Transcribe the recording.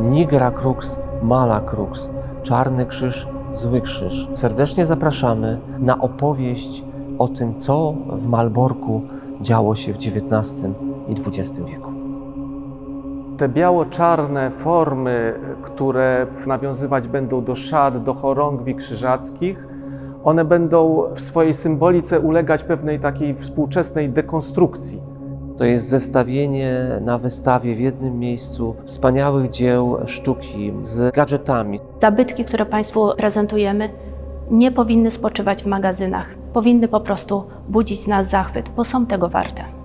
Nigra Crux, Mala Crux, Czarny Krzyż, Zły Krzyż. Serdecznie zapraszamy na opowieść o tym, co w Malborku działo się w XIX i XX wieku. Te biało-czarne formy, które nawiązywać będą do szat, do chorągwi krzyżackich, one będą w swojej symbolice ulegać pewnej takiej współczesnej dekonstrukcji. To jest zestawienie na wystawie w jednym miejscu wspaniałych dzieł sztuki z gadżetami. Zabytki, które Państwu prezentujemy, nie powinny spoczywać w magazynach. Powinny po prostu budzić nas zachwyt, bo są tego warte.